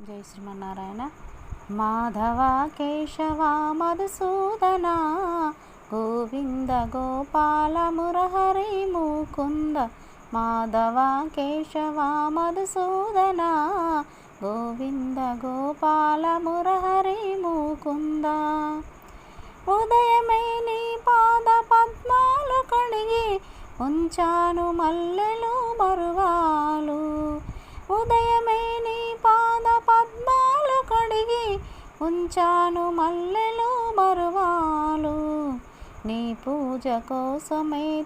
జై శ్రీమన్నారాయణ. మాధవ కేశవ మధుసూదన గోవింద గోపాల మురహరి ముకుంద. మాధవ కేశవ మధుసూదన గోవింద గోపాల మురహరి ముకుంద. ఉదయమే నీ పాద పద్మాలు కడిగి ఉంచాను మల్లెలు మరువాలు. ఉదయమే నీ ఉంచాను మల్లెలు మరువాలు. నీ పూజ కోసమే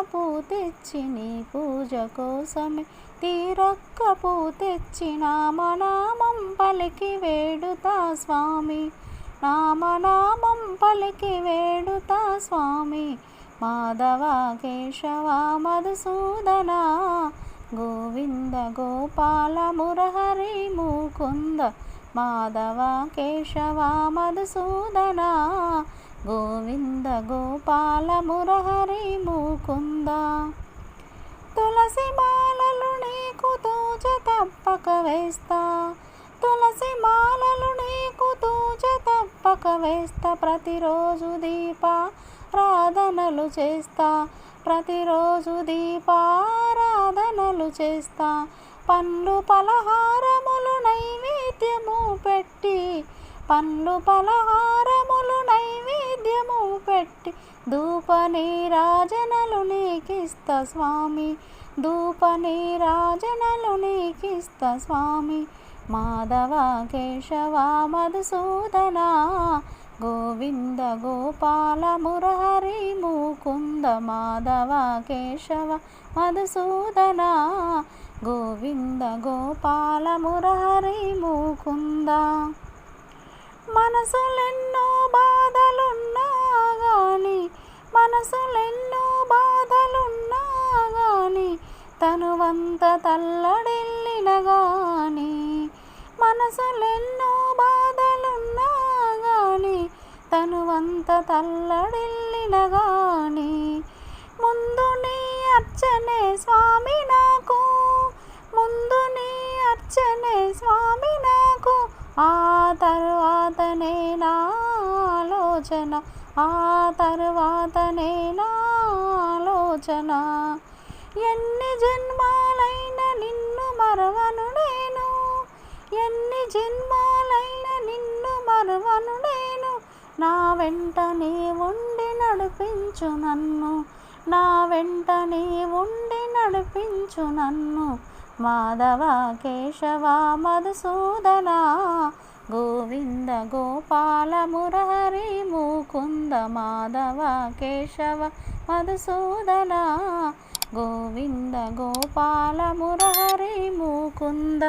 పూ తెచ్చి నీ పూజ కోసమే తీరక్క పూ తెచ్చి నామనామం పలికి వేడుతా స్వామి. నామనామం పలికి వేడుతా స్వామి. మాధవ కేశవ మధుసూదన గోవింద గోపాల మురహరి ముకుంద మాధవ కేశవ మధుసూదన గోవింద గోపాల మురహరి ముకుంద. తులసి మాలలు నీకు తూజ తప్పక వేస్తా. తులసి మాలలు నీకు తూజ తప్పక వేస్తా. ప్రతిరోజు దీపారాధనలు చేస్తా. ప్రతిరోజు దీపారాధనలు చేస్తా. పండ్లు పలహారములు నైవేద్యము పెట్టి పండ్లు పలహారములు నైవేద్యము పెట్టి ధూప రాజనలు నీకిస్త స్వామి ధూప రాజనలు నీకిస్త స్వామి. మాధవ కేశవ మధుసూదన గోవింద గోపాల మురహరి ముకుంద మాధవ కేశవ మధుసూదన గోవింద గోపాల మురహరి ముకుంద. మనసులెన్నో బాధలున్నా గాని మనసులెన్నో బాధలున్నా గాని తనువంత తల్లడిల్లిన గాని మనసులెన్నో బాధలున్నా గాని తనువంత తల్లడిల్లిన గాని ముందు నీ అర్చనే స్వామి ఆలోచన ఆ తర్వాత నా ఆలోచన? ఎన్ని జన్మాలైన నిన్ను మరవను నేను? ఎన్ని జన్మాలైన నిన్ను మరవను నేను? నా వెంట నీ ఉండి నడిపించు నన్ను. నా వెంట నీ ఉండి నడిపించు నన్ను. మాధవ కేశవ మధుసూదనా గోవింద గోపాల మురహరి ముకుంద మాధవ కేశవ మధుసూదన. గోవింద గోపాల మురహరి ముకుంద